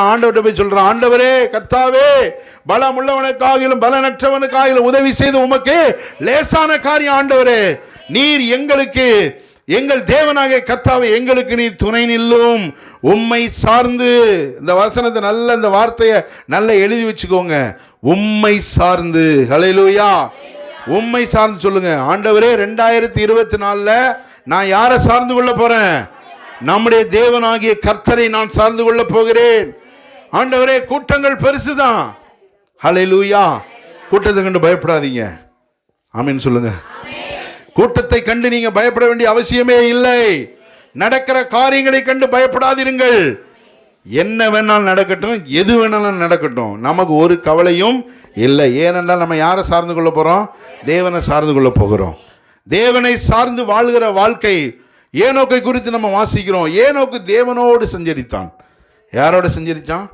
ஆண்டவர்கிட்ட போய் சொல்றான் ஆண்டவரே கர்த்தாவே பலம் உள்ளவனுக்காகிலும் பலனற்றவனுக்காகிலும் உதவி செய்து உமக்கு லேசான காரியம் ஆண்டவரே நீர் எங்களுக்கு எங்கள் தேவனாகிய கர்த்தாவை எங்களுக்கு நீர் துணை நில்லும். உம்மை சார்ந்து இந்த வசனத்தை நல்ல இந்த வார்த்தையை நல்லா எழுதி வச்சுக்கோங்க. உம்மை சார்ந்து. ஹலையிலூயா உம்மை சார்ந்து சொல்லுங்க. ஆண்டவரே ரெண்டாயிரத்தி இருபத்தி நாலில் நான் யாரை சார்ந்து கொள்ள போறேன்? நம்முடைய தேவனாகிய கர்த்தரை நான் சார்ந்து கொள்ள போகிறேன். ஆண்டவரே கூட்டங்கள் பெருசுதான். லூயா கூட்டத்தை கண்டு பயப்படாதீங்க. ஆமீன் சொல்லுங்க. கூட்டத்தை கண்டு நீங்க பயப்பட வேண்டிய அவசியமே இல்லை. நடக்கிற காரியங்களை கண்டு பயப்படாதிருங்கள். என்ன வேணாலும் நடக்கட்டும் எது வேணாலும் நடக்கட்டும். நமக்கு ஒரு கவலையும் இல்லை. ஏனென்றால் நம்ம யாரை சார்ந்து கொள்ள போகிறோம் தேவனை சார்ந்து கொள்ள போகிறோம். தேவனை சார்ந்து வாழ்கிற வாழ்க்கை ஏனோக்கை குறித்து நம்ம வாசிக்கிறோம். ஏனோக்கு தேவனோடு சஞ்சரித்தான். யாரோட செஞ்சிருச்சான்?